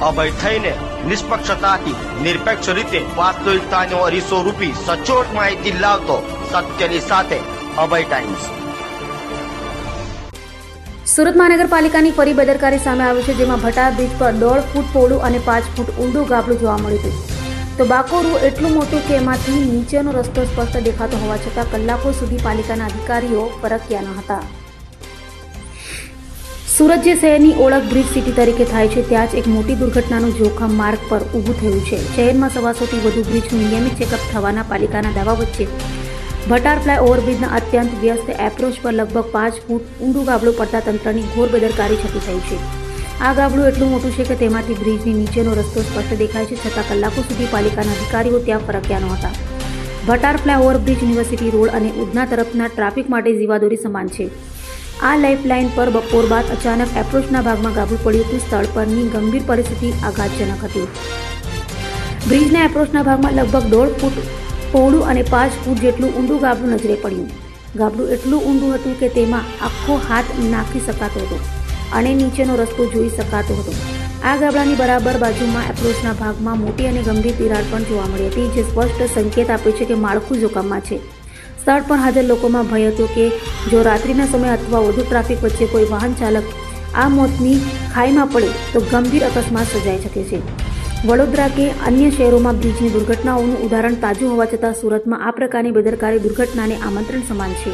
અભય થઈને નિષ્પક્ષતાથી, નિરપેક્ષ રીતે વાસ્તવિકતાનો અરીસો રૂપી સચોટ માહિતી લાવતો સત્યની સાથે અભય ટાઈમ્સ સુરત મહાનગરપાલિકાની ફરી બેદરકારી સામે આવી છે, જેમાં ભટા બ્રિજ પર દોઢ ફૂટ પોળું અને પાંચ ફૂટ ઊંડું ગાબડું જોવા મળ્યું હતું. તો બાકોરું એટલું મોટું કે એમાંથી નીચેનો રસ્તો સ્પષ્ટ દેખાતો હોવા છતાં કલાકો સુધી પાલિકાના અધિકારીઓ પરક્યા ન હતા. સુરત જે શહેરની ઓળખ બ્રિજ સિટી તરીકે થાય છે. ત્યાં જ એક મોટી દુર્ઘટનાનું જોખમ માર્ગ પર ઊભું થયું છે. શહેરમાં સવાસોથી વધુ બ્રિજનું નિયમિત ચેકઅપ થવાના પાલિકાના દાવા વચ્ચે ભટાર ફ્લાય ઓવરબ્રિજના અત્યંત વ્યસ્ત એપ્રોચ પર લગભગ પાંચ ફૂટ ઊંડું ગાબડું પડતા તંત્રની ઘોર બેદરકારી છતી થઈ છે. આ ગાબડું એટલું મોટું છે કે તેમાંથી બ્રિજની નીચેનો રસ્તો સ્પષ્ટ દેખાય છે, છતાં કલાકો સુધી પાલિકાના અધિકારીઓ ત્યાં ફરક્યા નહોતા Bhatar fly overbridge university road અને ઉધના તરફના ટ્રાફિક માટે જીવાદોરી સમાન છે. આ લાઇફલાઇન પર બપોર બાદ અચાનક એપ્રોચના ભાગમાં ગાબડું પડ્યું હતું. સ્થળ પરની ગંભીર પરિસ્થિતિ આઘાતજનક હતી. બ્રિજના એપ્રોચના ભાગમાં લગભગ દોઢ ફૂટ પહોળું અને પાંચ ફૂટ જેટલું ઊંડું ગાબડું નજરે પડ્યું. ગાબડું એટલું ઊંડું હતું કે તેમાં આખો હાથ નાખી શકાતો હતો અને નીચેનો રસ્તો જોઈ શકાતો હતો. આ ગાબડાની બરાબર બાજુમાં એપ્રોચના ભાગમાં મોટી અને ગંભીર તિરાડ પણ જોવા મળી હતી, જે સ્પષ્ટ સંકેત આપે છે કે માળખું જોખમમાં છે. સ્થળ પર હાજર લોકોમાં ભય હતો કે જો રાત્રિના સમય અથવા વધુ ટ્રાફિક વચ્ચે કોઈ વાહન ચાલક આ મોતની ખાઈમાં પડે તો ગંભીર અકસ્માત સર્જાઈ શકે છે. વડોદરા કે અન્ય શહેરોમાં બ્રિજની દુર્ઘટનાઓનું ઉદાહરણ તાજું હોવા છતાં સુરતમાં આ પ્રકારની બેદરકારી દુર્ઘટનાને આમંત્રણ સમાન છે.